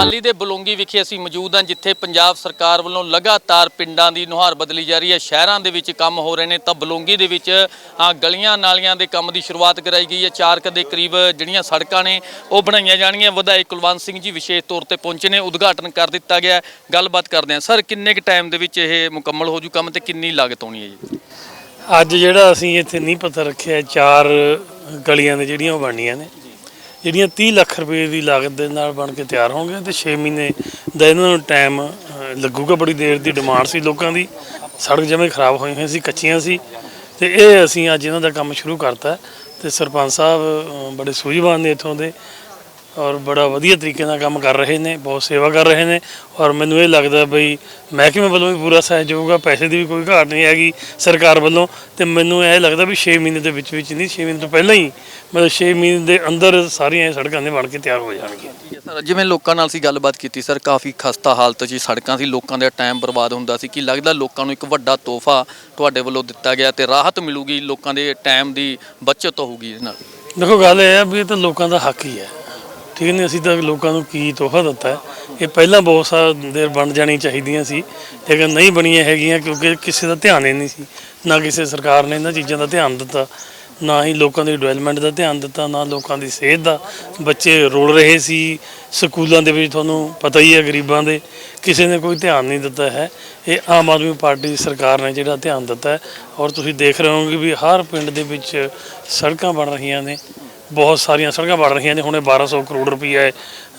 ਮੋਹਾਲੀ ਦੇ ਬਲੌਂਗੀ ਵਿਖੇ ਅਸੀਂ ਮੌਜੂਦ ਹਾਂ, ਜਿੱਥੇ ਪੰਜਾਬ ਸਰਕਾਰ ਵੱਲੋਂ ਲਗਾਤਾਰ ਪਿੰਡਾਂ ਦੀ ਨੁਹਾਰ ਬਦਲੀ ਜਾ ਰਹੀ ਹੈ। ਸ਼ਹਿਰਾਂ ਦੇ ਵਿੱਚ ਕੰਮ ਹੋ ਰਹੇ ਨੇ, ਤਾਂ ਬਲੌਂਗੀ ਦੇ ਵਿੱਚ ਗਲੀਆਂ ਨਾਲੀਆਂ ਦੇ ਕੰਮ ਦੀ ਸ਼ੁਰੂਆਤ ਕਰਾਈ ਗਈ ਹੈ। ਚਾਰ ਕੁ ਦੇ ਕਰੀਬ ਜਿਹੜੀਆਂ ਸੜਕਾਂ ਨੇ, ਉਹ ਬਣਾਈਆਂ ਜਾਣਗੀਆਂ। ਵਿਧਾਇਕ ਕੁਲਵੰਤ ਸਿੰਘ ਜੀ ਵਿਸ਼ੇਸ਼ ਤੌਰ ਤੇ ਪਹੁੰਚੇ ਨੇ, ਉਦਘਾਟਨ ਕਰ ਦਿੱਤਾ ਗਿਆ ਗੱਲਬਾਤ ਕਰਦੇ ਹਾਂ। ਸਰ, ਕਿੰਨੇ ਕੁ ਟਾਈਮ ਦੇ ਵਿੱਚ ਇਹ ਮੁਕੰਮਲ ਹੋ ਜੂ ਕੰਮ ਤੇ ਕਿੰਨੀ ਲਾਗਤ ਆਉਣੀ ਹੈ ਜੀ? ਅੱਜ ਜਿਹੜਾ ਅਸੀਂ ਇੱਥੇ ਨਹੀਂ ਪਤਾ ਰੱਖਿਆ ਚਾਰ ਗਲੀਆਂ ਨੇ ਜਿਹੜੀਆਂ ਉਹ ਬਣਨੀਆਂ ਨੇ। ਜਿਹੜੀਆਂ 30 ਲੱਖ ਰੁਪਏ ਦੀ ਲਾਗਤ ਦੇ ਨਾਲ ਬਣ ਕੇ ਤਿਆਰ ਹੋਣਗੇ ਤੇ 6 ਮਹੀਨੇ ਦਾ ਇਹਨਾਂ ਨੂੰ ਟਾਈਮ ਅ, ਲੱਗੂਗਾ। ਬੜੀ ਦੇਰ ਦੀ ਡਿਮਾਂਡ ਸੀ ਲੋਕਾਂ ਦੀ। ਸੜਕ ਜਿਵੇਂ ਖਰਾਬ ਹੋਈ ਹੋਈ ਸੀ ਕੱਚੀਆਂ ਸੀ। ਤੇ ਇਹ ਅਸੀਂ ਅੱਜ ਇਹਨਾਂ ਦਾ ਕੰਮ ਸ਼ੁਰੂ ਕਰਤਾ। ਤੇ ਸਰਪੰਚ ਸਾਹਿਬ ਬੜੇ ਸੂਝਵਾਨ ਨੇ ਇੱਥੋਂ ਦੇ। ਔਰ ਬੜਾ ਵਧੀਆ ਤਰੀਕੇ ਨਾਲ ਕੰਮ ਕਰ ਰਹੇ ਨੇ ਬਹੁਤ ਸੇਵਾ ਕਰ ਰਹੇ ਨੇ ਔਰ ਮੈਨੂੰ ਇਹ ਲੱਗਦਾ ਬਈ ਮਹਿਕਮੇ ਵੱਲੋਂ ਵੀ ਪੂਰਾ ਸਹਿਯੋਗ ਆ ਪੈਸੇ ਦੀ ਵੀ ਕੋਈ ਘਾਟ ਨਹੀਂ ਹੈਗੀ ਸਰਕਾਰ ਵੱਲੋਂ ਤੇ ਮੈਨੂੰ ਇਹ ਲੱਗਦਾ ਵੀ 6 ਮਹੀਨੇ ਦੇ ਵਿੱਚ ਵਿੱਚ ਨਹੀਂ 6 ਮਹੀਨੇ ਤੋਂ ਪਹਿਲਾਂ ਹੀ ਮਤਲਬ 6 ਮਹੀਨੇ ਦੇ ਅੰਦਰ ਸਾਰੀਆਂ ਇਹ ਸੜਕਾਂ ਨੇ ਬਣ ਕੇ ਤਿਆਰ ਹੋ ਜਾਣਗੀਆਂ। ਸਰ ਜਿਵੇਂ ਲੋਕਾਂ ਨਾਲ ਅਸੀਂ ਗੱਲਬਾਤ ਕੀਤੀ ਸਰ ਕਾਫੀ ਖਸਤਾ ਹਾਲਤ 'ਚ ਸੜਕਾਂ ਸੀ ਲੋਕਾਂ ਦਾ ਟਾਈਮ ਬਰਬਾਦ ਹੁੰਦਾ ਸੀ ਕੀ ਲੱਗਦਾ ਲੋਕਾਂ ਨੂੰ ਇੱਕ ਵੱਡਾ ਤੋਹਫਾ ਤੁਹਾਡੇ ਵੱਲੋਂ ਦਿੱਤਾ ਗਿਆ ਤੇ ਰਾਹਤ ਮਿਲੂਗੀ ਲੋਕਾਂ ਦੇ ਟਾਈਮ ਦੀ ਬਚਤ ਹੋਊਗੀ ਇਸ ਨਾਲ ਦੇਖੋ ਗੱਲ ਇਹ ਹੈ ਵੀ ਇਹ ਤਾਂ ਲੋਕਾਂ ਦਾ ਹੱਕ ਹੀ ਹੈ। ਠੀਕ ਨਹੀਂ ਅਸੀਂ ਤਾਂ ਲੋਕਾਂ ਨੂੰ ਕੀ ਤੋਹਫਾ ਦਿੱਤਾ ਹੈ। ਇਹ ਪਹਿਲਾਂ ਬਹੁਤ ਸਾਰਾ ਦੇਰ ਬਣ ਜਾਣੀ ਚਾਹੀਦੀਆਂ ਸੀ, ਲੇਕਿਨ ਨਹੀਂ ਬਣੀਆਂ ਹੈਗੀਆਂ ਕਿਉਂਕਿ ਕਿਸੇ ਦਾ ਧਿਆਨ ਹੀ ਨਹੀਂ ਸੀ। ਨਾ ਕਿਸੇ ਸਰਕਾਰ ਨੇ ਇਹਨਾਂ ਚੀਜ਼ਾਂ ਦਾ ਧਿਆਨ ਦਿੱਤਾ, ਨਾ ਹੀ ਲੋਕਾਂ ਦੀ ਡਿਵੈਲਪਮੈਂਟ ਦਾ ਧਿਆਨ ਦਿੱਤਾ, ਨਾ ਲੋਕਾਂ ਦੀ ਸਿਹਤ ਦਾ। ਬੱਚੇ ਰੁਲ ਰਹੇ ਸੀ ਸਕੂਲਾਂ ਦੇ ਵਿੱਚ ਤੁਹਾਨੂੰ ਪਤਾ ਹੀ ਹੈ ਗਰੀਬਾਂ ਦੇ, ਕਿਸੇ ਨੇ ਕੋਈ ਧਿਆਨ ਨਹੀਂ ਦਿੱਤਾ ਹੈ। ਇਹ ਆਮ ਆਦਮੀ ਪਾਰਟੀ ਦੀ ਸਰਕਾਰ ਨੇ ਜਿਹੜਾ ਧਿਆਨ ਦਿੱਤਾ ਹੈ। ਔਰ ਤੁਸੀਂ ਦੇਖ ਰਹੇ ਹੋਗੇ ਵੀ ਹਰ ਪਿੰਡ ਦੇ ਵਿੱਚ ਸੜਕਾਂ ਬਣ ਰਹੀਆਂ ਨੇ, ਬਹੁਤ ਸਾਰੀਆਂ ਸੜਕਾਂ ਬਣ ਰਹੀਆਂ ਨੇ। ਹੁਣੇ 1200 ਕਰੋੜ ਰੁਪਈਆ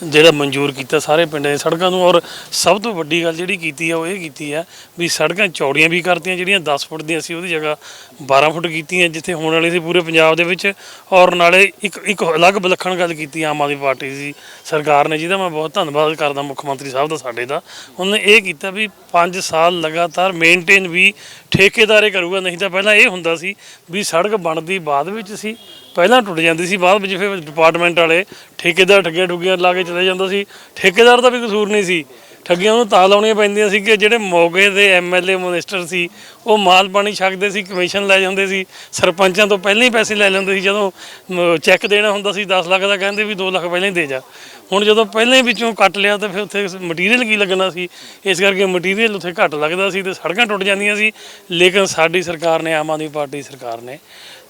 ਜਿਹੜਾ ਮਨਜ਼ੂਰ ਕੀਤਾ ਸਾਰੇ ਪਿੰਡਾਂ ਦੀ ਸੜਕਾਂ ਨੂੰ। ਔਰ ਸਭ ਤੋਂ ਵੱਡੀ ਗੱਲ ਜਿਹੜੀ ਕੀਤੀ ਆ ਉਹ ਇਹ ਕੀਤੀ ਹੈ ਵੀ ਸੜਕਾਂ ਚੌੜੀਆਂ ਵੀ ਕਰਤੀਆਂ, ਜਿਹੜੀਆਂ 10 ਫੁੱਟ ਦੀਆਂ ਸੀ, ਉਹਦੀ ਜਗ੍ਹਾ 12 ਫੁੱਟ ਕੀਤੀਆਂ, ਜਿੱਥੇ ਹੋਣ ਵਾਲੀ ਸੀ ਪੂਰੇ ਪੰਜਾਬ ਦੇ ਵਿੱਚ। ਔਰ ਨਾਲੇ ਇੱਕ ਇੱਕ ਅਲੱਗ ਵਿਲੱਖਣ ਗੱਲ ਕੀਤੀ ਆਮ ਆਦਮੀ ਪਾਰਟੀ ਦੀ ਸਰਕਾਰ ਨੇ ਜਿਹਦਾ ਮੈਂ ਬਹੁਤ ਧੰਨਵਾਦ ਕਰਦਾ ਮੁੱਖ ਮੰਤਰੀ ਸਾਹਿਬ ਦਾ ਸਾਡੇ ਦਾ। ਉਹਨੇ ਇਹ ਕੀਤਾ ਵੀ 5 ਸਾਲ ਲਗਾਤਾਰ ਮੇਨਟੇਨ ਵੀ ਠੇਕੇਦਾਰੇ ਕਰੂਗਾ, ਨਹੀਂ ਤਾਂ ਪਹਿਲਾਂ ਇਹ ਹੁੰਦਾ ਸੀ ਵੀ ਸੜਕ ਬਣਦੀ ਬਾਅਦ ਵਿੱਚ ਸੀ, ਪਹਿਲਾਂ ਟੁੱਟ ਜਾਂਦੀ ਸੀ, ਬਾਅਦ ਵਿੱਚ ਫਿਰ ਡਿਪਾਰਟਮੈਂਟ ਵਾਲੇ ਠੇਕੇਦਾਰ ਠੱਗੀਆਂ ਠੁੱਗੀਆਂ ਲਾ ਕੇ ਚਲੇ ਜਾਂਦਾ ਸੀ। ਠੇਕੇਦਾਰ ਦਾ ਵੀ ਕਸੂਰ ਨਹੀਂ ਸੀ। ਠੱਗੀਆਂ ਨੂੰ ਤਾਂ ਲਾਉਣੀਆਂ ਪੈਂਦੀਆਂ ਸੀ ਕਿ ਜਿਹੜੇ ਮੌਕੇ ਦੇ ਐਮਐਲਏ ਮਿਨਿਸਟਰ ਸੀ, ਉਹ ਮਾਲ ਪਾਣੀ ਛਕਦੇ ਸੀ, ਕਮਿਸ਼ਨ ਲੈ ਜਾਂਦੇ ਸੀ, ਸਰਪੰਚਾਂ ਤੋਂ ਪਹਿਲਾਂ ਹੀ ਪੈਸੇ ਲੈ ਲੈਂਦੇ ਸੀ, ਜਦੋਂ ਚੈੱਕ ਦੇਣਾ ਹੁੰਦਾ ਸੀ 10 ਲੱਖ ਦਾ ਕਹਿੰਦੇ ਵੀ 2 ਲੱਖ ਪਹਿਲਾਂ ਹੀ ਦੇ ਜਾ। ਹੁਣ ਜਦੋਂ ਪਹਿਲਾਂ ਹੀ ਵਿੱਚੋਂ ਕੱਟ ਲਿਆ ਤਾਂ ਫਿਰ ਉੱਥੇ ਮਟੀਰੀਅਲ ਕੀ ਲੱਗਣਾ ਸੀ? ਇਸ ਕਰਕੇ ਮਟੀਰੀਅਲ ਉੱਥੇ ਘੱਟ ਲੱਗਦਾ ਸੀ ਤੇ ਸੜਕਾਂ ਟੁੱਟ ਜਾਂਦੀਆਂ ਸੀ, ਲੇਕਿਨ ਸਾਡੀ ਸਰਕਾਰ ਨੇ, ਆਮ ਆਦਮੀ ਪਾਰਟੀ ਸਰਕਾਰ ਨੇ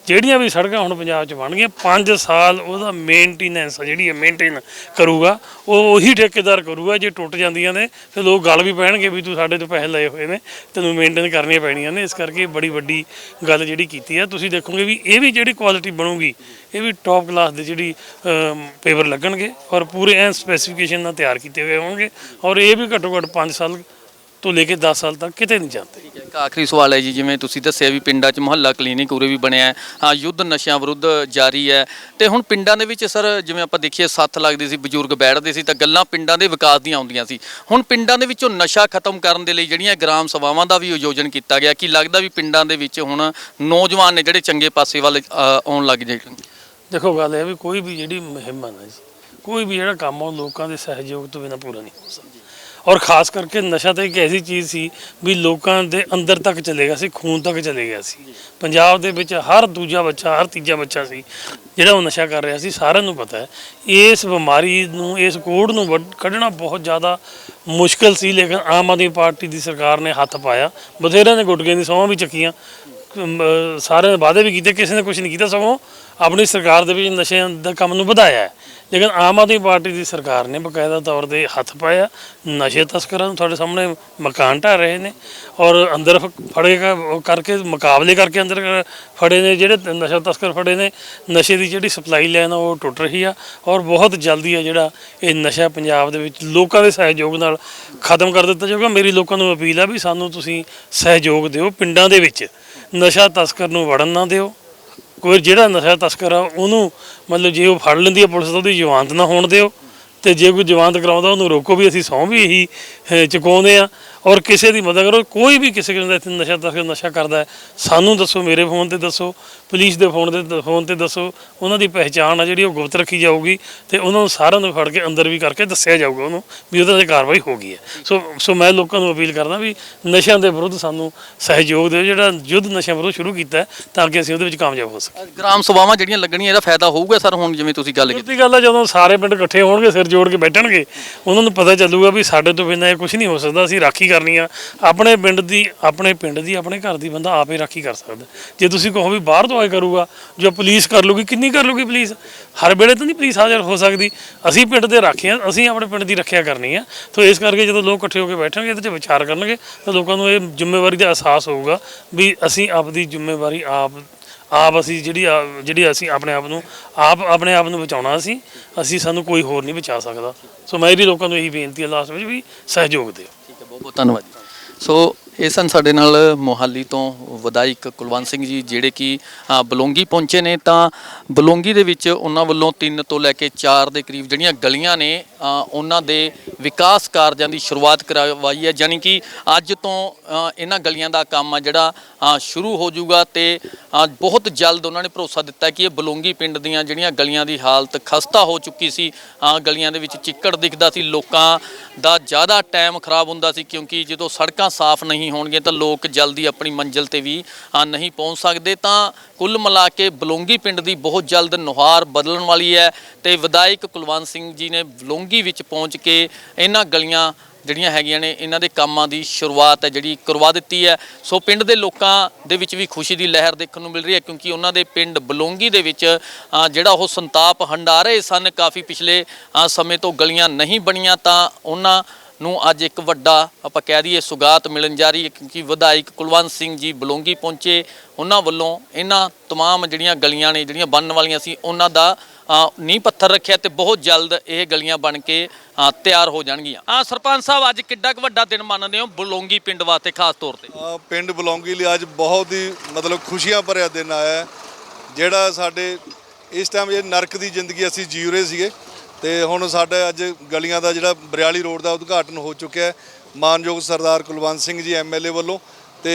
ਜਿਹੜੀਆਂ ਵੀ ਸੜਕਾਂ ਹੁਣ ਪੰਜਾਬ 'ਚ ਬਣ ਗਈਆਂ 5 ਸਾਲ ਉਹਦਾ ਮੇਨਟੇਨੈਂਸ ਜਿਹੜੀ ਹੈ ਮੇਨਟੇਨ ਕਰੂਗਾ, ਉਹ ਉਹੀ ਠੇਕੇਦਾਰ ਕਰੂਗਾ, ਜੇ ਟੁੱਟ ਜਾਂਦੀਆਂ ਨੇ, ਫਿਰ ਲੋਕ ਗੱਲ ਵੀ ਪੈਣਗੇ ਵੀ ਤੂੰ ਸਾਡੇ ਤੋਂ ਪੈਸੇ ਲਏ ਹੋਏ ਨੇ, ਤੈਨੂੰ ਮੇਨਟੇਨ ਕਰਨੀਆਂ ਪੈਣੀਆਂ ਨੇ, ਇਸ ਕਰਕੇ ਬੜੀ ਵੱਡੀ ਗੱਲ ਜਿਹੜੀ ਕੀਤੀ ਹੈ ਤੁਸੀਂ ਦੇਖੋਗੇ ਵੀ ਇਹ ਵੀ ਜਿਹੜੀ ਕੁਆਲਿਟੀ ਬਣੂਗੀ, ਇਹ ਵੀ ਟੌਪ ਕਲਾਸ ਦੇ ਜਿਹੜੀ ਪੇਪਰ ਲੱਗਣਗੇ ਔਰ ਪੂਰੇ ਐਨ ਸਪੈਸੀਫਿਕੇਸ਼ਨ ਨਾਲ ਤਿਆਰ ਕੀਤੇ ਹੋਏ ਹੋਣਗੇ ਔਰ ਇਹ ਵੀ ਘੱਟੋ ਘੱਟ 5 ਸਾਲ ਤੋਂ ਲੈ ਕੇ 10 ਸਾਲ ਤੱਕ ਕਿਤੇ ਨਹੀਂ ਜਾਂਦੇ। ਠੀਕ ਹੈ ਇੱਕ ਆਖਰੀ ਸਵਾਲ ਹੈ ਜੀ ਜਿਵੇਂ ਤੁਸੀਂ ਦੱਸਿਆ ਵੀ ਪਿੰਡਾਂ 'ਚ ਮੁਹੱਲਾ ਕਲੀਨਿਕ ਉਰੇ ਵੀ ਬਣਿਆ ਹੈ। ਹਾਂ ਯੁੱਧ ਨਸ਼ਿਆਂ ਵਿਰੁੱਧ ਜਾਰੀ ਹੈ। ਤੇ ਹੁਣ ਪਿੰਡਾਂ ਦੇ ਵਿੱਚ ਸਰ ਜਿਵੇਂ ਆਪਾਂ ਦੇਖੀਏ ਸੱਥ ਲੱਗਦੀ ਸੀ ਬਜ਼ੁਰਗ ਬੈਠਦੇ ਸੀ ਤਾਂ ਗੱਲਾਂ ਪਿੰਡਾਂ ਦੇ ਵਿਕਾਸ ਦੀਆਂ ਆਉਂਦੀਆਂ ਸੀ। ਹੁਣ ਪਿੰਡਾਂ ਦੇ ਵਿੱਚੋਂ ਨਸ਼ਾ ਖਤਮ ਕਰਨ ਦੇ ਲਈ ਜਿਹੜੀਆਂ ਗ੍ਰਾਮ ਸਭਾਵਾਂ ਦਾ ਵੀ ਆਯੋਜਨ ਕੀਤਾ ਗਿਆ ਕੀ ਲੱਗਦਾ ਵੀ ਪਿੰਡਾਂ ਦੇ ਵਿੱਚ ਹੁਣ ਨੌਜਵਾਨ ਨੇ ਜਿਹੜੇ ਚੰਗੇ ਪਾਸੇ ਵੱਲ ਆਉਣ ਲੱਗ ਜਾਣਗੇ ਦੇਖੋ ਗੱਲ ਇਹ ਵੀ ਕੋਈ ਵੀ ਜਿਹੜੀ ਮੁਹਿੰਮ ਨਾ ਜੀ ਕੋਈ ਵੀ ਜਿਹੜਾ ਕੰਮ ਆ ਉਹ ਲੋਕਾਂ ਦੇ ਸਹਿਯੋਗ ਤੋਂ ਬਿਨਾਂ ਪੂਰਾ ਨਹੀਂ ਹੋ ਸਕਦਾ। ਔਰ ਖਾਸ ਕਰਕੇ ਨਸ਼ਾ ਤਾਂ ਇੱਕ ਐਸੀ ਚੀਜ਼ ਸੀ ਵੀ ਲੋਕਾਂ ਦੇ ਅੰਦਰ ਤੱਕ ਚਲੇ ਗਿਆ ਸੀ, ਖੂਨ ਤੱਕ ਚਲੇ ਗਿਆ ਸੀ। ਪੰਜਾਬ ਦੇ ਵਿੱਚ ਹਰ ਦੂਜਾ ਬੱਚਾ, ਹਰ ਤੀਜਾ ਬੱਚਾ ਸੀ, ਜਿਹੜਾ ਉਹ ਨਸ਼ਾ ਕਰ ਰਿਹਾ ਸੀ, ਸਾਰਿਆਂ ਨੂੰ ਪਤਾ ਹੈ। ਇਸ ਬਿਮਾਰੀ ਨੂੰ, ਇਸ ਕੋੜ ਨੂੰ ਵੱਢ- ਕੱਢਣਾ ਬਹੁਤ ਜ਼ਿਆਦਾ ਮੁਸ਼ਕਲ ਸੀ, ਲੇਕਿਨ ਆਮ ਆਦਮੀ ਪਾਰਟੀ ਦੀ ਸਰਕਾਰ ਨੇ ਹੱਥ ਪਾਇਆ। ਬਥੇਰਿਆਂ ਨੇ ਗੁੱਟੀਆਂ ਦੀ ਸਹੁੰ ਵੀ ਚੱਕੀਆਂ। ਸਾਰਿਆਂ ਨੇ ਵਾਅਦੇ ਵੀ ਕੀਤੇ, ਕਿਸੇ ਨੇ ਕੁਝ ਨਹੀਂ ਕੀਤਾ, ਸਗੋਂ ਆਪਣੀ ਸਰਕਾਰ ਦੇ ਵਿੱਚ ਨਸ਼ਿਆਂ ਦਾ ਕੰਮ ਨੂੰ ਵਧਾਇਆ ਹੈ। ਲੇਕਿਨ ਆਮ ਆਦਮੀ ਪਾਰਟੀ ਦੀ ਸਰਕਾਰ ਨੇ ਬਕਾਇਦਾ ਤੌਰ ਤੇ ਹੱਥ ਪਾਇਆ, ਨਸ਼ੇ ਤਸਕਰਾਂ ਨੂੰ ਤੁਹਾਡੇ ਸਾਹਮਣੇ ਮਕਾਨ ਢਾਹ ਰਹੇ ਨੇ ਔਰ ਅੰਦਰ ਫ- ਫੜੇ ਕਰਕੇ, ਮੁਕਾਬਲੇ ਕਰਕੇ ਅੰਦਰ ਫੜੇ ਨੇ ਜਿਹੜੇ ਨਸ਼ਾ ਤਸਕਰ ਫੜੇ ਨੇ, ਨਸ਼ੇ ਦੀ ਜਿਹੜੀ ਸਪਲਾਈ ਲਾਈਨ ਆ ਉਹ ਟੁੱਟ ਰਹੀ ਆ ਔਰ ਬਹੁਤ ਜਲਦੀ ਆ ਜਿਹੜਾ ਇਹ ਨਸ਼ਾ ਪੰਜਾਬ ਦੇ ਵਿੱਚ ਲੋਕਾਂ ਦੇ ਸਹਿਯੋਗ ਨਾਲ ਖਤਮ ਕਰ ਦਿੱਤਾ ਜਾਊਗਾ। ਮੇਰੀ ਲੋਕਾਂ ਨੂੰ ਅਪੀਲ ਆ ਵੀ ਸਾਨੂੰ ਤੁਸੀਂ ਸਹਿਯੋਗ ਦਿਓ ਪਿੰਡਾਂ ਦੇ ਵਿੱਚ। ਨਸ਼ਾ ਤਸਕਰ ਨੂੰ ਵੜਨ ਨਾ ਦਿਓ। ਕੋਈ ਜਿਹੜਾ ਨਸ਼ਾ ਤਸਕਰ ਆ ਉਹਨੂੰ ਮਤਲਬ ਜੇ ਉਹ ਫੜ ਲੈਂਦੀ ਆ ਪੁਲਿਸ ਤਾਂ ਉਹਦੀ ਜਵਾਨਤ ਨਾ ਹੋਣ ਦਿਓ। ਤੇ ਜੇ ਕੋਈ ਜ਼ਮਾਨਤ ਕਰਾਉਂਦਾ ਉਹਨੂੰ ਰੋਕੋ ਵੀ ਅਸੀਂ ਸਹੁੰ ਵੀ ਇਹੀ ਅਹ, ਚੁਕਾਉਂਦੇ ਆ। ਔਰ ਕਿਸੇ ਦੀ ਮਦਦ ਕਰੋ ਕੋਈ ਵੀ ਕਿਸੇ ਕਿਸਮ ਦਾ ਇੱਥੇ ਨਸ਼ਾ ਤਸਕਰ ਨਸ਼ਾ ਕਰਦਾ ਹੈ ਸਾਨੂੰ ਦੱਸੋ ਮੇਰੇ ਫੋਨ ਤੇ ਦੱਸੋ ਪੁਲਿਸ ਦੇ ਫੋਨ ਤੇ ਫੋਨ ਤੇ ਦੱਸੋ ਉਹਨਾਂ ਦੀ ਪਹਿਚਾਣ ਆ ਜਿਹੜੀ ਉਹ ਗੁਪਤ ਰੱਖੀ ਜਾਊਗੀ ਤੇ ਉਹਨਾਂ ਨੂੰ ਸਾਰਿਆਂ ਨੂੰ ਫੜ ਕੇ ਅੰਦਰ ਵੀ ਕਰਕੇ ਦੱਸਿਆ ਜਾਊਗਾ ਉਹਨੂੰ ਵੀ ਉਹਦੇ ਤੇ ਕਾਰਵਾਈ ਹੋ ਗਈ ਹੈ। ਸੋ ਸੋ ਮੈਂ ਲੋਕਾਂ ਨੂੰ ਅਪੀਲ ਕਰਦਾ ਵੀ ਨਸ਼ਿਆਂ ਦੇ ਵਿਰੁੱਧ ਸਾਨੂੰ ਸਹਿਯੋਗ ਦਿਓ ਜਿਹੜਾ ਯੁੱਧ ਨਸ਼ਿਆਂ ਵਿਰੁੱਧ ਸ਼ੁਰੂ ਕੀਤਾ ਤਾਂ ਕਿ ਅਸੀਂ ਉਹਦੇ ਵਿੱਚ ਕਾਮਯਾਬ ਹੋ ਸਕੀਏ। ਗ੍ਰਾਮ ਸਭਾਵਾਂ ਜਿਹੜੀਆਂ ਲੱਗਣੀਆਂ ਇਹਦਾ ਫਾਇਦਾ ਹੋਊਗਾ ਸਰ ਹੁਣ ਜਿਵੇਂ ਤੁਸੀਂ ਗੱਲ ਕੀਤੀ? ਗੱਲ ਹੈ ਜਦੋਂ ਸਾਰੇ ਪਿੰਡ ਇਕੱਠੇ ਹੋਣਗੇ ਸਿਰ ਜੋੜ ਕੇ ਬੈਠਣਗੇ ਉਹਨਾਂ ਨੂੰ ਪਤਾ ਚੱਲੂਗਾ ਵੀ ਸਾਡੇ ਤੋਂ ਬਿਨਾਂ ਇਹ ਕੁਝ ਨਹੀਂ ਹੋ ਸਕਦਾ ਅਸੀਂ ਰਾਖੀ ਕਰਨੀ ਆ, ਆਪਣੇ ਪਿੰਡ ਦੀ, ਆਪਣੇ ਪਿੰਡ ਦੀ, ਆਪਣੇ ਘਰ ਦੀ ਬੰਦਾ ਆਪੇ ਰਾਖੀ ਕਰ ਸਕਦਾ। ਜੇ ਤੁਸੀਂ ਕਹੋ ਵੀ ਬਾਹਰ ਤੋਂ ਆਏ ਕਰੂਗਾ, ਜੋ ਪੁਲਿਸ ਕਰ ਲੂਗੀ, ਕਿੰਨੀ ਕਰ ਲੂਗੀ ਪੁਲਿਸ? ਹਰ ਵੇਲੇ ਤਾਂ ਨਹੀਂ ਪੁਲਿਸ ਹਾਜ਼ਰ ਹੋ ਸਕਦੀ। ਅਸੀਂ ਪਿੰਡ ਦੇ ਰਾਖੇ ਰਾਖੀਆਂ ਅਸੀਂ ਆਪਣੇ ਪਿੰਡ ਦੀ ਰੱਖਿਆ ਕਰਨੀ ਆ। ਸੋ ਇਸ ਕਰਕੇ ਜਦੋਂ ਲੋਕ ਇਕੱਠੇ ਹੋ ਕੇ ਬੈਠਣਗੇ, ਇਹਦੇ 'ਚ ਵਿਚਾਰ ਕਰਨਗੇ, ਤਾਂ ਲੋਕਾਂ ਨੂੰ ਇਹ ਜ਼ਿੰਮੇਵਾਰੀ ਦਾ ਅਹਿਸਾਸ ਹੋਊਗਾ ਵੀ ਅਸੀਂ ਆਪਦੀ ਜ਼ਿੰਮੇਵਾਰੀ ਆਪ ਆਪ ਅਸੀਂ ਜਿਹੜੀ ਜਿਹੜੀ ਅਸੀਂ ਆਪਣੇ ਆਪ ਨੂੰ, ਆਪ ਆਪਣੇ ਆਪ ਨੂੰ ਬਚਾਉਣਾ ਸੀ, ਅਸੀਂ ਸਾਨੂੰ ਕੋਈ ਹੋਰ ਨਹੀਂ ਬਚਾ ਸਕਦਾ। ਸੋ ਮੇਰੀ ਲੋਕਾਂ ਨੂੰ ਇਹੀ ਬੇਨਤੀ ਹੈ ਲਾਸਟ ਵਿੱਚ ਵੀ ਸਹਿਯੋਗ ਦਿਓ। ਬਹੁਤ ਧੰਨਵਾਦ ਜੀ। ਸੋ ਇਹ ਸਨ ਸਾਡੇ ਨਾਲ ਮੋਹਾਲੀ ਤੋਂ ਵਿਧਾਇਕ ਕੁਲਵੰਤ ਸਿੰਘ ਜੀ ਜਿਹੜੇ ਕਿ ਅ, ਬਲੌਂਗੀ ਪਹੁੰਚੇ ਨੇ ਤਾਂ ਬਲੌਂਗੀ ਦੇ ਵਿੱਚ ਉਹਨਾਂ ਵੱਲੋਂ 3 ਤੋਂ ਲੈ ਕੇ 4 ਦੇ ਕਰੀਬ ਜਿਹੜੀਆਂ ਗਲੀਆਂ ਨੇ ਅ, ਉਹਨਾਂ ਦੇ ਵਿਕਾਸ ਕਾਰਜਾਂ ਦੀ ਸ਼ੁਰੂਆਤ ਕਰਵਾਈ ਹੈ। ਯਾਨੀ ਕਿ ਅੱਜ ਤੋਂ ਅ, ਇਹਨਾਂ ਗਲੀਆਂ ਦਾ ਕੰਮ ਆ ਜਿਹੜਾ ਅ, ਸ਼ੁਰੂ ਹੋ ਜਾਊਗਾ ਤੇ ਅ, ਬਹੁਤ ਜਲਦ ਉਹਨਾਂ ਨੇ ਭਰੋਸਾ ਦਿੱਤਾ ਕਿ ਇਹ ਬਲੌਂਗੀ ਪਿੰਡ ਦੀਆਂ ਜਿਹੜੀਆਂ ਗਲੀਆਂ ਦੀ ਹਾਲਤ ਖਸਤਾ ਹੋ ਚੁੱਕੀ ਸੀ ਅ, ਗਲੀਆਂ ਦੇ ਵਿੱਚ ਚਿੱਕੜ ਦਿਖਦਾ ਸੀ। ਲੋਕਾਂ ਦਾ ਜ਼ਿਆਦਾ ਟਾਈਮ ਖਰਾਬ ਹੁੰਦਾ ਸੀ ਕਿਉਂਕਿ ਜਦੋਂ ਸੜਕਾਂ ਸਾਫ਼ ਨਹੀਂ ਹੋਣਗੀਆਂ ਤਾਂ ਲੋਕ ਜਲਦੀ ਆਪਣੀ ਮੰਜ਼ਿਲ ਤੇ ਵੀ ਅ, ਨਹੀਂ ਪਹੁੰਚ ਸਕਦੇ। ਤਾਂ ਕੁੱਲ ਮਿਲਾ ਕੇ ਬਲੌਂਗੀ ਪਿੰਡ ਦੀ ਬਹੁਤ ਜਲਦ ਨੁਹਾਰ ਬਦਲਣ ਵਾਲੀ ਹੈ ਤੇ ਵਿਧਾਇਕ ਕੁਲਵੰਤ ਸਿੰਘ ਜੀ ਨੇ ਬਲੌਂਗੀ ਵਿੱਚ ਪਹੁੰਚ ਕੇ ਇਹਨਾਂ ਗਲੀਆਂ ਜਿਹੜੀਆਂ ਹੈਗੀਆਂ ਨੇ ਇਹਨਾਂ ਦੇ ਕੰਮਾਂ ਦੀ ਸ਼ੁਰੂਆਤ ਹੈ ਜਿਹੜੀ ਕਰਵਾ ਦਿੱਤੀ ਹੈ। ਸੋ ਪਿੰਡ ਦੇ ਲੋਕਾਂ ਦੇ ਵਿੱਚ ਵੀ ਖੁਸ਼ੀ ਦੀ ਲਹਿਰ ਦੇਖਣ ਨੂੰ ਮਿਲ ਰਹੀ ਹੈ ਕਿਉਂਕਿ ਉਹਨਾਂ ਦੇ ਪਿੰਡ ਬਲੌਂਗੀ ਦੇ ਵਿੱਚ ਅ, ਜਿਹੜਾ ਉਹ ਸੰਤਾਪ ਹੰਡਾ ਰਹੇ ਸਨ ਕਾਫੀ ਪਿਛਲੇ ਅ, ਸਮੇਂ ਤੋਂ ਗਲੀਆਂ ਨਹੀਂ ਬਣੀਆਂ ਤਾਂ ਉਹਨਾਂ ਨੂੰ ਅੱਜ ਇੱਕ ਵੱਡਾ ਆਪਾਂ ਕਹਿ ਦਈਏ ਸੁਗਾਤ ਮਿਲਣ ਜਾ ਰਹੀ ਹੈ ਕਿਉਂਕਿ ਵਿਧਾਇਕ ਕੁਲਵੰਤ ਸਿੰਘ ਜੀ ਬਲੌਂਗੀ ਪਹੁੰਚੇ ਉਹਨਾਂ ਵੱਲੋਂ ਇਹਨਾਂ तमाम ਜਿਹੜੀਆਂ ਗਲੀਆਂ ਨੇ ਜਿਹੜੀਆਂ ਬਣਨ ਵਾਲੀਆਂ ਸੀ ਉਹਨਾਂ ਦਾ ਅ, ਨੀਂਹ ਪੱਥਰ ਰੱਖਿਆ ਤੇ ਬਹੁਤ ਜਲਦ ਇਹ ਗਲੀਆਂ ਬਣ ਕੇ ਅ, ਤਿਆਰ ਹੋ ਜਾਣਗੀਆਂ ਆ ਸਰਪੰਚ ਸਾਹਿਬ ਅੱਜ ਕਿੱਡਾ ਕੁ ਵੱਡਾ ਦਿਨ ਮੰਨਦੇ ਹੋ ਬਲੌਂਗੀ ਪਿੰਡ ਵਾਸਤੇ ਖਾਸ ਤੌਰ ਤੇ ਅ, ਪਿੰਡ ਬਲੌਂਗੀ ਲਈ ਅੱਜ ਬਹੁਤ ਹੀ ਮਤਲਬ ਖੁਸ਼ੀਆਂ ਭਰਿਆ ਦਿਨ ਆਇਆ ਹੈ ਜਿਹੜਾ ਸਾਡੇ ਇਸ ਟਾਈਮ ਇਹ ਨਰਕ ਦੀ ਜ਼ਿੰਦਗੀ ਅਸੀਂ ਜੀ ਰਹੇ ਸੀਗੇ ਤੇ ਹੁਣ ਸਾਡੇ ਅੱਜ ਗਲੀਆਂ ਦਾ ਜਿਹੜਾ ਬਰਿਆਲੀ ਰੋਡ ਦਾ ਉਦਘਾਟਨ ਹੋ ਚੁੱਕਿਆ ਹੈ, ਮਾਨਯੋਗ ਸਰਦਾਰ ਕੁਲਵੰਤ ਸਿੰਘ ਜੀ ਐਮਐਲਏ ਵੱਲੋਂ। ਤੇ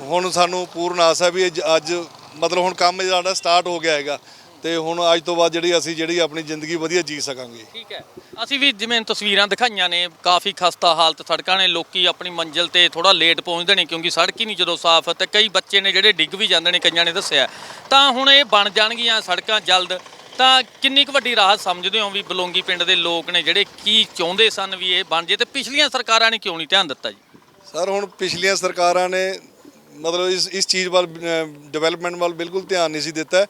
ਹੁਣ ਸਾਨੂੰ ਪੂਰਨ ਆਸ ਹੈ ਵੀ ਇਹ ਅੱਜ ਮਤਲਬ ਹੁਣ ਕੰਮ ਸਾਡਾ ਸਟਾਰਟ ਹੋ ਗਿਆ ਹੈਗਾ। ਤੇ ਹੁਣ ਅੱਜ ਤੋਂ ਬਾਅਦ ਜਿਹੜੀ ਅਸੀਂ ਜਿਹੜੀ ਆਪਣੀ ਜ਼ਿੰਦਗੀ ਵਧੀਆ ਜੀ ਸਕਾਂਗੇ। ਠੀਕ ਹੈ। ਅਸੀਂ ਵੀ ਜਿਵੇਂ ਤਸਵੀਰਾਂ ਦਿਖਾਈਆਂ ਨੇ, ਕਾਫੀ ਖਸਤਾ ਹਾਲਤ ਸੜਕਾਂ ਨੇ, ਲੋਕੀ ਆਪਣੀ ਮੰਜ਼ਿਲ ਤੇ ਥੋੜਾ ਲੇਟ ਪਹੁੰਚਦੇ ਨੇ ਕਿਉਂਕਿ ਸੜਕ ਹੀ ਨਹੀਂ ਜਦੋਂ ਸਾਫ਼ ਤੇ ਕਈ ਬੱਚੇ ਨੇ ਜਿਹੜੇ ਡਿੱਗ ਵੀ ਜਾਂਦੇ ਨੇ, ਕਈਆਂ ਨੇ ਦੱਸਿਆ। ਤਾਂ ਹੁਣ ਇਹ ਬਣ ਜਾਣਗੀਆਂ ਸੜਕਾਂ ਜਲਦ। ਤਾਂ ਕਿੰਨੀ ਕੁ ਵੱਡੀ ਰਾਹਤ ਸਮਝਦੇ ਹੋ ਵੀ ਬਲੌਂਗੀ ਪਿੰਡ ਦੇ ਲੋਕ ਨੇ ਜਿਹੜੇ ਕੀ ਚਾਹੁੰਦੇ ਸਨ ਵੀ ਇਹ ਬਣ ਜੇ ਤੇ ਪਿਛਲੀਆਂ ਸਰਕਾਰਾਂ ਨੇ ਕਿਉਂ ਨਹੀਂ ਧਿਆਨ ਦਿੱਤਾ ਜੀ? ਸਰ, ਹੁਣ ਪਿਛਲੀਆਂ ਸਰਕਾਰਾਂ ਨੇ ਮਤਲਬ ਇਸ ਇਸ ਚੀਜ਼ ਵੱਲ ਡਿਵੈਲਪਮੈਂਟ ਵੱਲ ਬਿਲਕੁਲ ਧਿਆਨ ਨਹੀਂ ਸੀ ਦਿੱਤਾ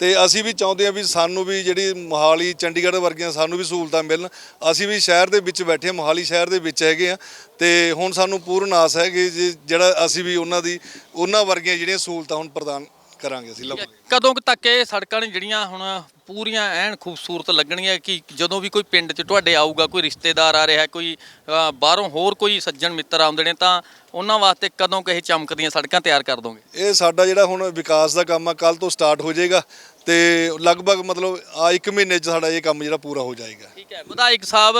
ਤੇ ਅਸੀਂ ਵੀ ਚਾਹੁੰਦੇ ਹਾਂ ਵੀ ਸਾਨੂੰ ਵੀ ਜਿਹੜੀ ਮੋਹਾਲੀ, ਚੰਡੀਗੜ੍ਹ ਵਰਗੀਆਂ ਸਾਨੂੰ ਵੀ ਸਹੂਲਤਾਂ ਮਿਲਣ। ਅਸੀਂ ਵੀ ਸ਼ਹਿਰ ਦੇ ਵਿੱਚ ਬੈਠੇ ਹਾਂ, ਮੋਹਾਲੀ ਸ਼ਹਿਰ ਦੇ ਵਿੱਚ ਹੈਗੇ ਆ ਤੇ ਹੁਣ ਸਾਨੂੰ ਪੂਰਨ ਆਸ ਹੈ ਕਿ ਜੇ- ਜਿਹੜਾ ਅਸੀਂ ਵੀ ਉਹਨਾਂ ਦੀ, ਉਹਨਾਂ ਵਰਗੀਆਂ ਜਿਹੜੀਆਂ ਸਹੂਲਤਾਂ ਹੁਣ ਪ੍ਰਦਾਨ ਕਰਾਂਗੇ ਅਸੀਂ ਲਵਾਂਗੇ ਕਦੋਂ ਕੁ ਤੱਕ ਇਹ ਸੜਕਾਂ ਨੇ ਜਿਹੜੀਆਂ ਹੁਣ ਪੂਰੀਆਂ ਐਨ ਖੂਬਸੂਰਤ ਲੱਗਣਗੀਆਂ ਕਿ ਜਦੋਂ ਵੀ ਕੋਈ ਪਿੰਡ 'ਚ ਤੁਹਾਡੇ ਆਊਗਾ ਕੋਈ ਰਿਸ਼ਤੇਦਾਰ ਆ ਰਿਹਾ ਕੋਈ ਅ, ਬਾਹਰੋਂ ਹੋਰ ਕੋਈ ਸੱਜਣ ਮਿੱਤਰ ਆਉਂਦੇ ਨੇ ਤਾਂ ਉਹਨਾਂ ਵਾਸਤੇ ਕਦੋਂ ਕੁ ਇਹ ਚਮਕਦੀਆਂ ਸੜਕਾਂ ਤਿਆਰ ਕਰ ਦੋਗੇ? ਇਹ ਸਾਡਾ ਜਿਹੜਾ ਹੁਣ ਵਿਕਾਸ ਦਾ ਕੰਮ ਆ ਕੱਲ ਤੋਂ ਸਟਾਰਟ ਹੋ ਜਾਏਗਾ ਤੇ ਲਗਭਗ ਮਤਲਬ ਆ ਇੱਕ ਮਹੀਨੇ 'ਚ ਸਾਡਾ ਇਹ ਕੰਮ ਜਿਹੜਾ ਪੂਰਾ ਹੋ ਜਾਏਗਾ। ਠੀਕ ਹੈ। ਵਿਧਾਇਕ ਸਾਹਿਬ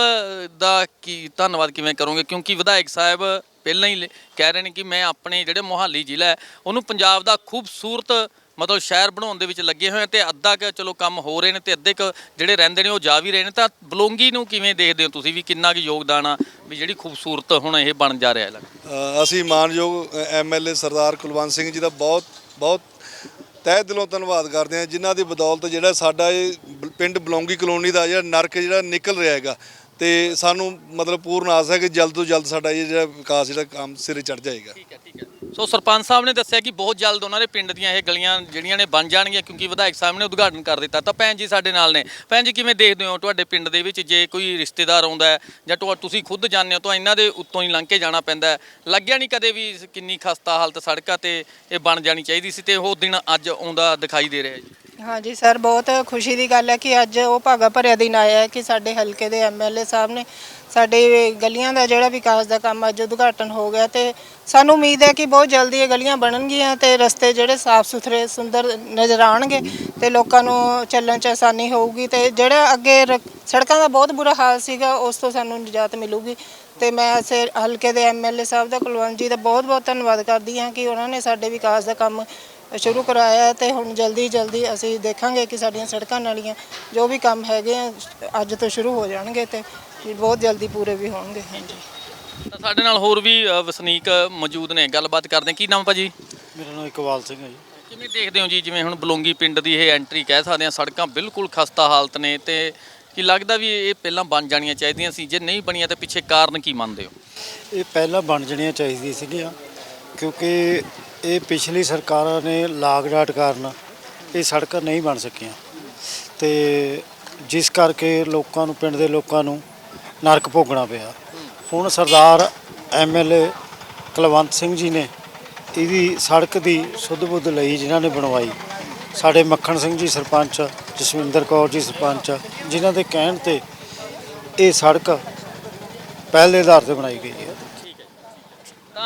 ਦਾ ਕੀ ਧੰਨਵਾਦ ਕਿਵੇਂ ਕਰੋਗੇ? ਕਿਉਂਕਿ ਵਿਧਾਇਕ ਸਾਹਿਬ ਪਹਿਲਾਂ ਹੀ ਲ- ਕਹਿ ਰਹੇ ਨੇ ਕਿ ਮੈਂ ਆਪਣੇ ਜਿਹੜੇ ਮੋਹਾਲੀ ਜ਼ਿਲ੍ਹਾ ਹੈ ਉਹਨੂੰ ਪੰਜਾਬ ਦਾ ਖੂਬਸੂਰਤ ਮਤਲਬ ਸ਼ਹਿਰ ਬਣਾਉਣ ਦੇ ਵਿੱਚ ਲੱਗੇ ਹੋਏ ਆ ਤੇ ਅੱਧਾ ਕੁ ਚਲੋ ਕੰਮ ਹੋ ਰਹੇ ਨੇ ਤੇ ਅੱਧੇ ਕੁ ਜਿਹੜੇ ਰਹਿੰਦੇ ਨੇ ਉਹ ਜਾ ਵੀ ਰਹੇ ਨੇ ਤਾਂ ਬਲੋਂਗੀ ਨੂੰ ਕਿਵੇਂ ਦੇਖਦੇ ਹੋ ਤੁਸੀਂ ਵੀ ਕਿੰਨਾ ਕੁ ਯੋਗਦਾਨ ਆ ਵੀ ਜਿਹੜੀ ਖੂਬਸੂਰਤ ਹੁਣ ਇਹ ਬਣ ਜਾ ਰਿਹਾ ਹੈ? ਅ, ਅਸੀਂ ਮਾਨਯੋਗ ਐਮਐਲਏ ਸਰਦਾਰ ਕੁਲਵੰਤ ਸਿੰਘ ਜੀ ਦਾ ਬਹੁਤ ਬਹੁਤ ਤਹਿ ਦਿਲੋਂ ਧੰਨਵਾਦ ਕਰਦੇ ਹਾਂ ਜਿਨ੍ਹਾਂ ਦੀ ਬਦੌਲਤ ਜਿਹੜਾ ਸਾਡਾ ਇਹ ਬ- ਪਿੰਡ ਬਲੌਂਗੀ ਕਲੋਨੀ ਦਾ ਜਿਹੜਾ ਨਰਕ ਜਿਹੜਾ ਨਿਕਲ ਰਿਹਾ ਹੈਗਾ ਤੇ ਸਾਨੂੰ ਮਤਲਬ ਪੂਰਨ ਆਸ ਹੈ ਕਿ ਜਲਦ ਤੋਂ ਜਲਦ ਸਾਡਾ ਇਹ ਜਿਹੜਾ ਵਿਕਾਸ, ਜਿਹੜਾ ਕੰਮ ਸਿਰੇ ਚੜ ਜਾਏਗਾ। ਠੀਕ ਹੈ ਠੀਕ ਹੈ। ਸੋ ਸਰਪੰਚ ਸਾਹਿਬ ਨੇ ਦੱਸਿਆ ਕਿ ਬਹੁਤ ਜਲਦ ਉਹਨਾਂ ਦੇ ਪਿੰਡ ਦੀਆਂ ਇਹ ਗਲੀਆਂ ਜਿਹੜੀਆਂ ਨੇ ਬਣ ਜਾਣਗੀਆਂ ਕਿਉਂਕਿ ਵਿਧਾਇਕ ਸਾਹਿਬ ਨੇ ਉਦਘਾਟਨ ਕਰ ਦਿੱਤਾ। ਤਾਂ ਭੈਣ ਜੀ ਸਾਡੇ ਨਾਲ ਨੇ। ਭੈਣ ਜੀ, ਕਿਵੇਂ ਦੇਖਦੇ ਹੋ ਤੁਹਾਡੇ ਪਿੰਡ ਦੇ ਵਿੱਚ ਜੇ ਕੋਈ ਰਿਸ਼ਤੇਦਾਰ ਆਉਂਦਾ ਹੈ ਜਾਂ ਤੁਹਾ- ਤੁਸੀਂ ਖੁਦ ਜਾਂਦੇ ਹੋ ਤਾਂ ਇਹਨਾਂ ਦੇ ਉੱਤੋਂ ਹੀ ਲੰਘ ਕੇ ਜਾਣਾ ਪੈਂਦਾ ਹੈ। ਲੱਗਿਆ ਨਹੀਂ ਕਦੇ ਵੀ ਕਿੰਨੀ ਖਸਤਾ ਹਾਲਤ ਸੜਕਾਂ ਤੇ ਇਹ ਬਣ ਜਾਣੀ ਚਾਹੀਦੀ ਸੀ ਤੇ ਉਹ ਦਿਨ ਅੱਜ ਆਉਂਦਾ ਦਿਖਾਈ ਦੇ ਰਿਹਾ ਜੀ। ਹਾਂਜੀ, ਸਰ, ਬਹੁਤ ਖੁਸ਼ੀ ਦੀ ਗੱਲ ਹੈ ਕਿ ਅੱਜ ਉਹ ਭਾਗਾ ਭਰਿਆ ਦਿਨ ਆਇਆ ਹੈ ਕਿ ਸਾਡੇ ਹਲਕੇ ਦੇ ਐਮਐਲਏ ਸਾਹਿਬ ਨੇ ਸਾਡੇ ਗਲੀਆਂ ਦਾ ਜਿਹੜਾ ਵਿਕਾਸ ਦਾ ਕੰਮ ਅੱਜ ਉਦਘਾਟਨ ਹੋ ਗਿਆ ਤੇ ਸਾਨੂੰ ਉਮੀਦ ਹੈ ਕਿ ਬਹੁਤ ਜਲਦੀ ਇਹ ਗਲੀਆਂ ਬਣਨਗੀਆਂ ਤੇ ਰਸਤੇ ਜਿਹੜੇ ਸਾਫ਼ ਸੁਥਰੇ, ਸੁੰਦਰ ਨਜ਼ਰ ਆਉਣਗੇ ਤੇ ਲੋਕਾਂ ਨੂੰ ਚੱਲਣ 'ਚ ਆਸਾਨੀ ਹੋਊਗੀ ਤੇ ਜਿਹੜਾ ਅੱਗੇ ਰ- ਸੜਕਾਂ ਦਾ ਬਹੁਤ ਬੁਰਾ ਹਾਲ ਸੀਗਾ, ਉਸ ਤੋਂ ਸਾਨੂੰ ਨਿਜਾਤ ਮਿਲੂਗੀ ਤੇ ਮੈਂ ਇਸੇ ਹਲਕੇ ਦੇ ਐਮਐਲਏ ਸਾਹਿਬ ਦਾ, ਕੁਲਵੰਤ ਜੀ ਦਾ ਬਹੁਤ ਬਹੁਤ ਧੰਨਵਾਦ ਕਰਦੀ ਹਾਂ ਕਿ ਉਹਨਾਂ ਨੇ ਸਾਡੇ ਵਿਕਾਸ ਦਾ ਕੰਮ ਸ਼ੁਰੂ ਕਰਾਇਆ ਤੇ ਹੁਣ ਜਲਦੀ ਜਲਦੀ ਅਸੀਂ ਦੇਖਾਂਗੇ ਕਿ ਸਾਡੀਆਂ ਸੜਕਾਂ ਨਾਲੀਆਂ ਜੋ ਵੀ ਕੰਮ ਹੈਗੇ ਆ ਅੱਜ ਤੋਂ ਸ਼ੁਰੂ ਹੋ ਜਾਣਗੇ ਤੇ ਬਹੁਤ ਜਲਦੀ ਪੂਰੇ ਵੀ ਹੋਣਗੇ ਹਾਂਜੀ। ਤਾਂ ਸਾਡੇ ਨਾਲ ਹੋਰ ਵੀ ਅ, ਵਸਨੀਕ ਮੌਜੂਦ ਨੇ ਗੱਲਬਾਤ ਕਰਦੇ ਹਾਂ। ਕੀ ਨਾਮ ਭਾਜੀ? ਮੇਰਾ ਨਾਮ ਇਕਬਾਲ ਸਿੰਘ ਹੈ ਜੀ। ਕਿਵੇਂ ਦੇਖਦੇ ਹੋ ਜੀ ਜਿਵੇਂ ਹੁਣ ਬਲੌਂਗੀ ਪਿੰਡ ਦੀ ਇਹ ਐਂਟਰੀ ਕਹਿ ਸਕਦੇ ਹਾਂ ਸੜਕਾਂ ਬਿਲਕੁਲ ਖਸਤਾ ਹਾਲਤ ਨੇ ਤੇ ਕਿ ਲੱਗਦਾ ਵੀ ਇਹ ਪਹਿਲਾਂ ਬਣ ਜਾਣੀਆਂ ਚਾਹੀਦੀਆਂ ਸੀ ਜੇ ਨਹੀਂ ਬਣੀਆਂ ਤਾਂ ਪਿੱਛੇ ਕਾਰਨ ਕੀ ਮੰਨਦੇ ਹੋ? ਇਹ ਪਹਿਲਾਂ ਬਣ ਜਣੀਆਂ ਚਾਹੀਦੀਆਂ ਸੀਗੀਆਂ ਕਿਉਂਕਿ ਇਹ ਪਿਛਲੀ ਸਰਕਾਰਾਂ ਨੇ ਲਾਗ ਡਾਟ ਕਾਰਨ ਇਹ ਸੜਕਾਂ ਨਹੀਂ ਬਣ ਸਕੀਆਂ। ਤੇ ਜਿਸ ਕਰਕੇ ਲੋਕਾਂ ਨੂੰ, ਪਿੰਡ ਦੇ ਲੋਕਾਂ ਨੂੰ ਨਰਕ ਭੋਗਣਾ ਪਿਆ। ਹੁਣ ਸਰਦਾਰ ਐਮਐਲਏ ਕੁਲਵੰਤ ਸਿੰਘ ਜੀ ਨੇ ਇਹਦੀ ਸੜਕ ਦੀ ਸੁੱਧ ਬੁੱਧ ਲਈ ਜਿਨ੍ਹਾਂ ਨੇ ਬਣਵਾਈ, ਸਾਡੇ ਮੱਖਣ ਸਿੰਘ ਜੀ ਸਰਪੰਚ, ਜਸਵਿੰਦਰ ਕੌਰ ਜੀ ਸਰਪੰਚ, ਜਿਨ੍ਹਾਂ ਦੇ ਕਹਿਣ ਤੇ ਇਹ ਸੜਕ ਪਹਿਲ ਦੇ ਆਧਾਰ ਤੇ ਬਣਾਈ ਗਈ ਹੈ।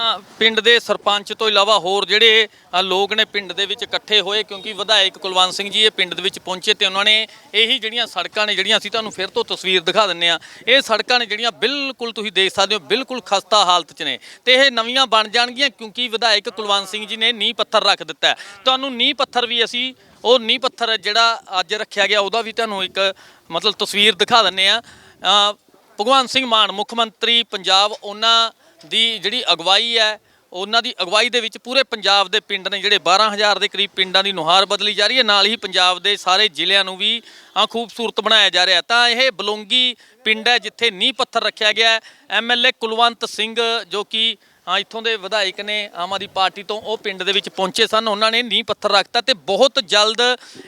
ਤਾਂ ਪਿੰਡ ਦੇ ਸਰਪੰਚ ਤੋਂ ਇਲਾਵਾ ਹੋਰ ਜਿਹੜੇ ਅ, ਲੋਕ ਨੇ ਪਿੰਡ ਦੇ ਵਿੱਚ ਇਕੱਠੇ ਹੋਏ ਕਿਉਂਕਿ ਵਿਧਾਇਕ ਕੁਲਵੰਤ ਸਿੰਘ ਜੀ ਇਹ ਪਿੰਡ ਦੇ ਵਿੱਚ ਪਹੁੰਚੇ ਤੇ ਉਹਨਾਂ ਨੇ ਇਹੀ ਜਿਹੜੀਆਂ ਸੜਕਾਂ ਨੇ ਜਿਹੜੀਆਂ ਅਸੀਂ ਤੁਹਾਨੂੰ ਫਿਰ ਤੋਂ ਤਸਵੀਰ ਦਿਖਾ ਦਿੰਨੇ ਆ ਇਹ ਸੜਕਾਂ ਨੇ ਜਿਹੜੀਆਂ ਬਿਲਕੁਲ ਤੁਸੀਂ ਦੇਖ ਸਕਦੇ ਹੋ ਬਿਲਕੁਲ ਖਸਤਾ ਹਾਲਤ 'ਚ ਨੇ ਤੇ ਇਹ ਨਵੀਆਂ ਬਣ ਜਾਣਗੀਆਂ ਕਿਉਂਕਿ ਵਿਧਾਇਕ ਕੁਲਵੰਤ ਸਿੰਘ ਜੀ ਨੇ ਨੀਂਹ ਪੱਥਰ ਰੱਖ ਦਿੱਤਾ ਹੈ। ਤੁਹਾਨੂੰ ਨੀਂਹ ਪੱਥਰ ਵੀ ਅਸੀਂ ਉਹ ਨੀਂਹ ਪੱਥਰ ਜਿਹੜਾ ਅੱਜ ਰੱਖਿਆ ਗਿਆ ਉਹਦਾ ਵੀ ਤੁਹਾਨੂੰ ਇੱਕ ਮਤਲਬ ਤਸਵੀਰ ਦਿਖਾ ਦਿੰਨੇ ਆ ਭਗਵੰਤ ਸਿੰਘ ਮਾਨ ਮੁੱਖ ਮੰਤਰੀ ਪੰਜਾਬ ਉਹਨਾਂ ਦੀ ਜਿਹੜੀ ਅਗਵਾਈ ਹੈ, ਉਹਨਾਂ ਦੀ ਅਗਵਾਈ ਦੇ ਵਿੱਚ ਪੂਰੇ ਪੰਜਾਬ ਦੇ ਪਿੰਡ ਨੇ ਜਿਹੜੇ 12000 ਦੇ ਕਰੀਬ ਪਿੰਡਾਂ ਦੀ ਨੁਹਾਰ ਬਦਲੀ ਜਾ ਰਹੀ ਹੈ, ਨਾਲ ਹੀ ਪੰਜਾਬ ਦੇ ਸਾਰੇ ਜ਼ਿਲ੍ਹਿਆਂ ਨੂੰ ਵੀ ਆ ਖੂਬਸੂਰਤ ਬਣਾਇਆ ਜਾ ਰਿਹਾ ਤਾਂ ਇਹ ਬਲੌਂਗੀ ਪਿੰਡ ਹੈ ਜਿੱਥੇ ਨੀਂਹ ਪੱਥਰ ਰੱਖਿਆ ਗਿਆ ਹੈ। ਐਮਐਲਏ ਕੁਲਵੰਤ ਸਿੰਘ ਜੋ ਕਿ ਹਾਂ ਇੱਥੋਂ ਦੇ ਵਿਧਾਇਕ ਨੇ ਆਮ ਆਦਮੀ ਪਾਰਟੀ ਤੋਂ ਉਹ ਪਿੰਡ ਦੇ ਵਿੱਚ ਪਹੁੰਚੇ ਸਨ। ਉਹਨਾਂ ਨੇ ਨੀਂਹ ਪੱਥਰ ਰੱਖਤਾ ਤੇ ਬਹੁਤ ਜਲਦ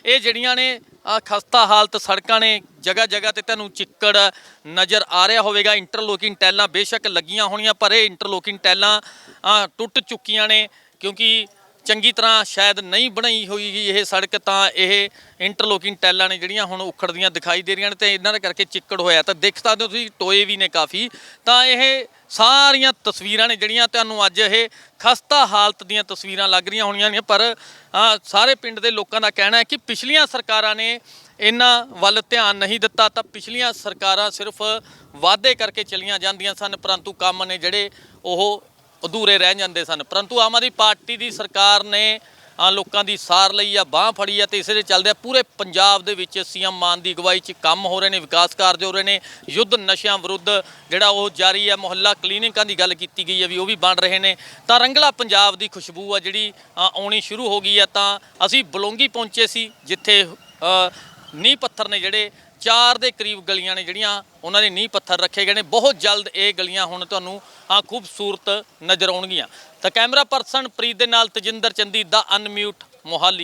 ਇਹ ਜਿਹੜੀਆਂ ਨੇ ਆ ਖਸਤਾ ਹਾਲਤ ਸੜਕਾਂ ਨੇ ਜਗ੍ਹਾ ਜਗ੍ਹਾ ਤੇ ਤੁਹਾਨੂੰ ਚਿੱਕੜ ਨਜ਼ਰ ਆ ਰਿਹਾ ਹੋਵੇਗਾ। ਇੰਟਰਲੋਕਿੰਗ ਟੈਲਾਂ ਬੇਸ਼ੱਕ ਲੱਗੀਆਂ ਹੋਣੀਆਂ ਪਰ ਇਹ ਇੰਟਰਲੋਕਿੰਗ ਟੈਲਾਂ ਆ, ਟੁੱਟ ਚੁੱਕੀਆਂ ਨੇ ਕਿਉਂਕਿ ਚੰਗੀ ਤਰ੍ਹਾਂ ਸ਼ਾਇਦ ਨਹੀਂ ਬਣਾਈ ਹੋਈਗੀ ਇਹ ਸੜਕ ਤਾਂ ਇਹ ਇੰਟਰਲੋਕਿੰਗ ਟੈਲਾਂ ਨੇ ਜਿਹੜੀਆਂ ਹੁਣ ਉਖੜਦੀਆਂ ਦਿਖਾਈ ਦੇ ਰਹੀਆਂ ਨੇ ਤੇ ਇਹਨਾਂ ਦੇ ਕਰਕੇ ਚਿੱਕੜ ਹੋਇਆ। ਤਾਂ ਦੇਖ ਸਕਦੇ ਹੋ ਤੁਸੀਂ ਟੋਏ ਵੀ ਨੇ ਕਾਫੀ। ਤਾਂ ਇਹ ਸਾਰੀਆਂ ਤਸਵੀਰਾਂ ਨੇ ਜਿਹੜੀਆਂ ਤੁਹਾਨੂੰ ਅੱਜ ਇਹ ਖਸਤਾ ਹਾਲਤ ਦੀਆਂ ਤਸਵੀਰਾਂ ਲੱਗ ਰਹੀਆਂ ਹੋਣੀਆਂ ਨੇ, ਪਰ ਸਾਰੇ ਪਿੰਡ ਦੇ ਲੋਕਾਂ ਦਾ ਕਹਿਣਾ ਹੈ ਕਿ ਪਿਛਲੀਆਂ ਸਰਕਾਰਾਂ ਨੇ ਇਹਨਾਂ ਵੱਲ ਧਿਆਨ ਨਹੀਂ ਦਿੱਤਾ, ਤਾਂ ਪਿਛਲੀਆਂ ਸਰਕਾਰਾਂ ਸਿਰਫ ਵਾਅਦੇ ਕਰਕੇ ਚਲੀਆਂ ਜਾਂਦੀਆਂ ਸਨ, ਪਰੰਤੂ ਕੰਮ ਨੇ ਜਿਹੜੇ ਉਹ ਅਧੂਰੇ ਰਹਿ ਜਾਂਦੇ ਸਨ। ਪਰੰਤੂ ਆਮ ਆਦਮੀ ਪਾਰਟੀ ਦੀ ਸਰਕਾਰ ਨੇ ਆ ਲੋਕਾਂ ਦੀ ਸਾਰ ਲਈ ਆ ਬਾਹ ਫੜੀ ਆ ਤੇ ਇਸੇ ਦੇ ਚੱਲਦੇ ਪੂਰੇ ਪੰਜਾਬ ਦੇ ਵਿੱਚ ਸੀਐਮ ਮਾਨ ਦੀ ਅਗਵਾਈ 'ਚ ਕੰਮ ਹੋ ਰਹੇ ਨੇ ਵਿਕਾਸ ਕਾਰਜ ਹੋ ਰਹੇ ਨੇ ਯੁੱਧ ਨਸ਼ਿਆਂ ਵਿਰੁੱਧ ਜਿਹੜਾ ਉਹ ਜਾਰੀ ਹੈ ਮੁਹੱਲਾ ਕਲੀਨਿਕਾਂ ਦੀ ਗੱਲ ਕੀਤੀ ਗਈ ਹੈ ਵੀ ਉਹ ਵੀ ਬਣ ਰਹੇ ਨੇ। ਤਾਂ ਰੰਗਲਾ ਪੰਜਾਬ ਦੀ ਖੁਸ਼ਬੂ ਆ ਜਿਹੜੀ ਆਉਣੀ ਸ਼ੁਰੂ ਹੋ ਗਈ ਹੈ ਤਾਂ ਅਸੀਂ ਬਲੌਂਗੀ ਪਹੁੰਚੇ ਸੀ ਜਿੱਥੇ ਅ, ਨੀਂਹ ਪੱਥਰ ਨੇ ਜਿਹੜੇ ਚਾਰ ਦੇ ਕਰੀਬ ਗਲੀਆਂ ਨੇ ਜਿਹੜੀਆਂ ਉਹਨਾਂ ਦੇ ਨੀਂਹ ਪੱਥਰ ਰੱਖੇ ਗਏ ਨੇ। ਬਹੁਤ ਜਲਦ ਇਹ ਗਲੀਆਂ ਹੁਣ ਤੁਹਾਨੂੰ ਆ ਖੂਬਸੂਰਤ ਨਜ਼ਰ ਆਉਣਗੀਆਂ। ਤਾਂ ਕੈਮਰਾ ਪਰਸਨ ਪ੍ਰੀਤ ਦੇ ਨਾਲ ਤਜਿੰਦਰ ਚੰਦੀ ਦਾ ਅਨਮਿਊਟ ਮੋਹਾਲੀ।